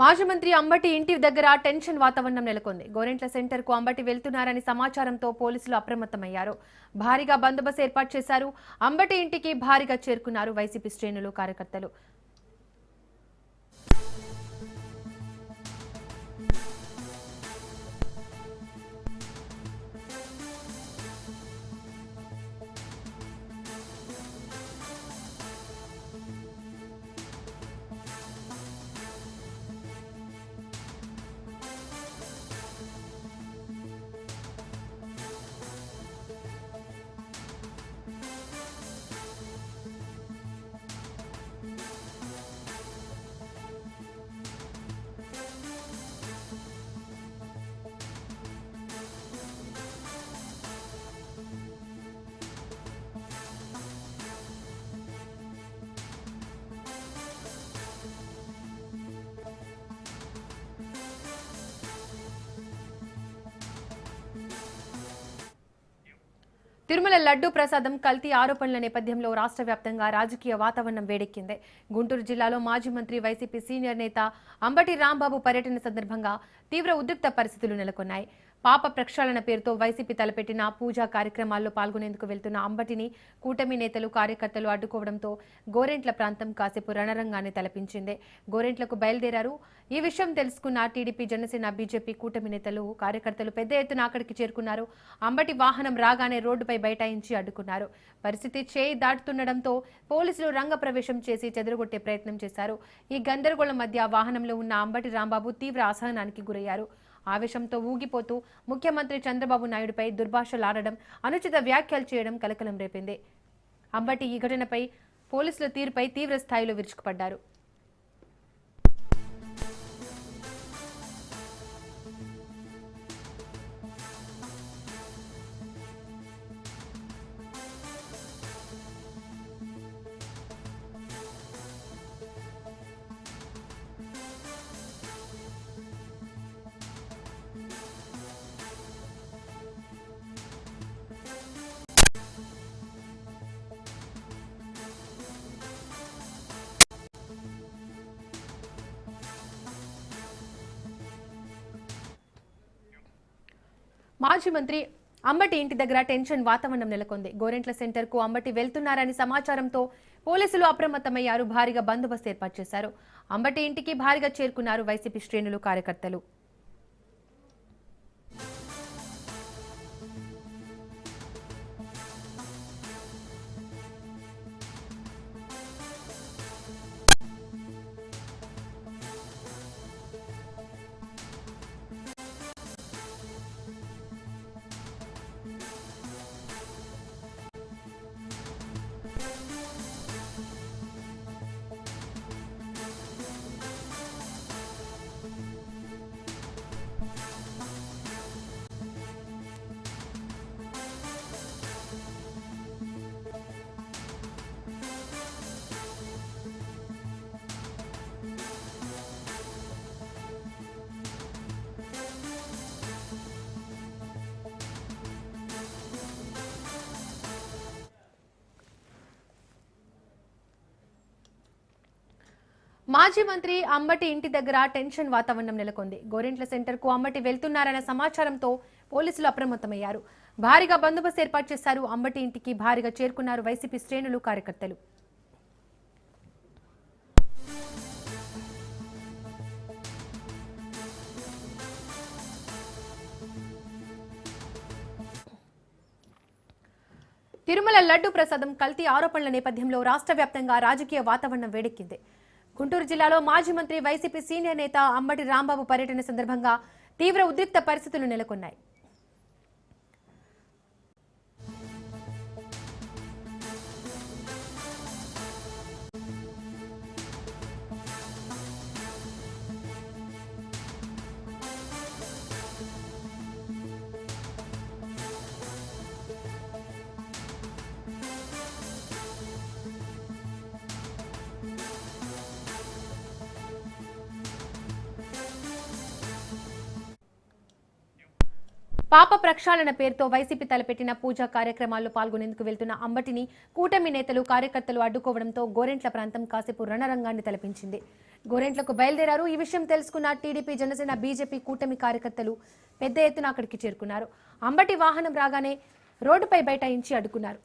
మాజీ మంత్రి అంబటి ఇంటి దగ్గర టెన్షన్ వాతావరణం నెలకొంది. గోరెంట్ల సెంటర్కు అంబటి వెళ్తున్నారని సమాచారంతో పోలీసులు అప్రమత్తమయ్యారు. భారీగా బందోబస్తు ఏర్పాటు చేశారు. అంబటి ఇంటికి భారీగా చేరుకున్నారు వైసీపీ శ్రేణులు కార్యకర్తలు. తిరుమల లడ్డూ ప్రసాదం కల్తీ ఆరోపణల నేపథ్యంలో రాష్ట్ర వ్యాప్తంగా రాజకీయ వాతావరణం వేడెక్కింది. గుంటూరు జిల్లాలో మాజీ మంత్రి వైసీపీ సీనియర్ నేత అంబటి రాంబాబు పర్యటన సందర్భంగా తీవ్ర ఉద్రిక్త పరిస్థితులు నెలకొన్నాయి. పాప ప్రక్షాళన పేరుతో వైసీపీ తలపెట్టిన పూజా కార్యక్రమాల్లో పాల్గొనేందుకు వెళ్తున్న అంబటిని కూటమి నేతలు కార్యకర్తలు అడ్డుకోవడంతో గోరెంట్ల ప్రాంతం కాసేపు రణరంగాన్ని తలపించింది. గోరెంట్లకు బయలుదేరారు. ఈ విషయం తెలుసుకున్న టీడీపీ జనసేన బీజేపీ కూటమి నేతలు కార్యకర్తలు పెద్ద ఎత్తున అక్కడికి చేరుకున్నారు. అంబటి వాహనం రాగానే రోడ్డుపై బైఠాయించి అడ్డుకున్నారు. పరిస్థితి చేయి దాటుతుండటంతో పోలీసులు రంగప్రవేశం చేసి చెదరగొట్టే ప్రయత్నం చేశారు. ఈ గందరగోళం మధ్య వాహనంలో ఉన్న అంబటి రాంబాబు తీవ్ర అసహనానికి గురయ్యారు. ఆవేశంతో ఊగిపోతూ ముఖ్యమంత్రి చంద్రబాబు నాయుడుపై దుర్భాషలాడడం అనుచిత వ్యాఖ్యలు చేయడం కలకలం రేపింది. అంబటి ఈ ఘటనపై పోలీసుల తీరుపై తీవ్ర స్థాయిలో విరుచుకుపడ్డారు. మాజీ మంత్రి అంబటి ఇంటి దగ్గర టెన్షన్ వాతావరణం నెలకొంది. గోరెంట్ల సెంటర్కు అంబటి వెళ్తున్నారని సమాచారంతో పోలీసులు అప్రమత్తమయ్యారు. భారీగా బందోబస్తు ఏర్పాటు చేశారు. అంబటి ఇంటికి భారీగా చేరుకున్నారు వైసీపీ శ్రేణులు కార్యకర్తలు. మాజీ మంత్రి అంబటి ఇంటి దగ్గర టెన్షన్ వాతావరణం నెలకొంది. గోరెంట్ల సెంటర్కు అంబటి వెళ్తున్నారన్న సమాచారంతో పోలీసులు అప్రమత్తమయ్యారు. భారీగా బందోబస్తు ఏర్పాటు చేశారు. అంబటి ఇంటికి భారీగా చేరుకున్నారు వైసీపీ శ్రేణులు కార్యకర్తలు. తిరుమల లడ్డు ప్రసాదం కల్తీ ఆరోపణల నేపథ్యంలో రాష్ట్ర వ్యాప్తంగా రాజకీయ వాతావరణం వేడెక్కింది. గుంటూరు జిల్లాలో మాజీ మంత్రి వైసీపీ సీనియర్ నేత అంబటి రాంబాబు పర్యటన సందర్భంగా తీవ్ర ఉద్రిక్త పరిస్థితులు నెలకొన్నాయి. పాప ప్రక్షాళన పేరుతో వైసీపీ తలపెట్టిన పూజా కార్యక్రమాల్లో పాల్గొనేందుకు వెళ్తున్న అంబటిని కూటమి నేతలు కార్యకర్తలు అడ్డుకోవడంతో గోరెంట్ల ప్రాంతం కాసేపు రణరంగాన్ని తలపించింది. గోరెంట్లకు బయలుదేరారు. ఈ విషయం తెలుసుకున్న టీడీపీ జనసేన బీజేపీ కూటమి కార్యకర్తలు పెద్ద ఎత్తున అక్కడికి చేరుకున్నారు. అంబటి వాహనం రాగానే రోడ్డుపై బైఠాయించి అడ్డుకున్నారు.